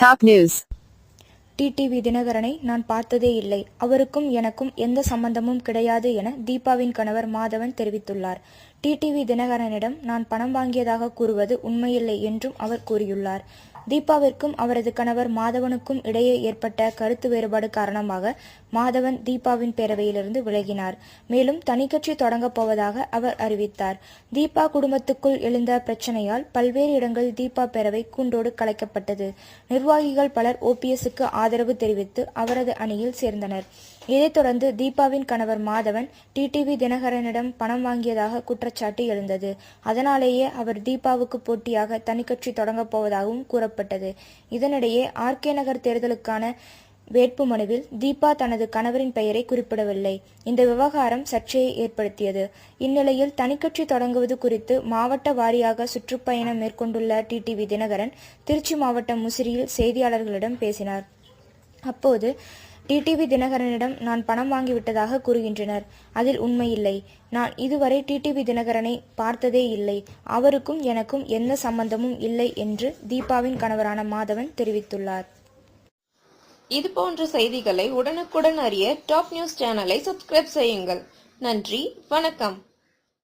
Top news TTV தினகரனை நான் பார்த்ததே இல்லை. அவருக்கும் எனக்கும் எந்த சம்பந்தமும் கிடையாது என தீபாவின் கணவர் மாதவன் தெரிவித்துள்ளார். டிடிவி தினகரனிடம் நான் பணம் வாங்கியதாக கூறுவது உண்மையில்லை என்றும் அவர் கூறியுள்ளார். தீபாவிற்கும் அவரது கணவர் மாதவனுக்கும் இடையே ஏற்பட்ட கருத்து வேறுபாடு காரணமாக மாதவன் தீபாவின் பேரவையிலிருந்து விலகினார். மேலும் தனிக்கட்சி தொடங்கப் போவதாக அவர் அறிவித்தார். தீபா குடும்பத்துக்குள் எழுந்த பிரச்சனையால் பல்வேறு இடங்களில் தீபா பேரவை கூண்டோடு கலைக்கப்பட்டது. நிர்வாகிகள் பலர் ஓபிஎஸ்க்கு ஆதரவு தெரிவித்து அவரது அணியில் சேர்ந்தனர். இதைத் தொடர்ந்து தீபாவின் கணவர் மாதவன் டிடிவி தினகரனிடம் பணம் வாங்கியதாக குற்றச்சாட்டு எழுந்தது. அதனாலேயே அவர் தீபாவுக்கு போட்டியாக தனிக்கட்சி தொடங்கப் போவதாகவும் கூறப்பட்டது இதனிடையே ஆர்கே நகர் தேர்தலுக்கான வேட்புமனுவில் தீபா தனது கணவரின் பெயரை குறிப்பிடவில்லை. இந்த விவகாரம் சர்ச்சையை ஏற்படுத்தியது. இந்நிலையில் தனிக்கட்சி தொடங்குவது குறித்து மாவட்ட வாரியாக சுற்றுப்பயணம் மேற்கொண்டுள்ள டிடிவி தினகரன் திருச்சி மாவட்டம் முசிறியில் செய்தியாளர்களிடம் பேசினார். அப்போது டிடிவி தினகரனிடம் நான் பணம் வாங்கிவிட்டதாக கூறுகின்றனர். அதில் உண்மையில்லை நான் இதுவரை டிடிவி தினகரனை பார்த்ததே இல்லை. அவருக்கும் எனக்கும் எந்த சம்பந்தமும் இல்லை என்று தீபாவின் கணவரான மாதவன் தெரிவித்துள்ளார். இது போன்ற செய்திகளை உடனுக்குடன் அறிய டாப் நியூஸ் சேனலை சப்ஸ்கிரைப் செய்யுங்கள். நன்றி. வணக்கம்.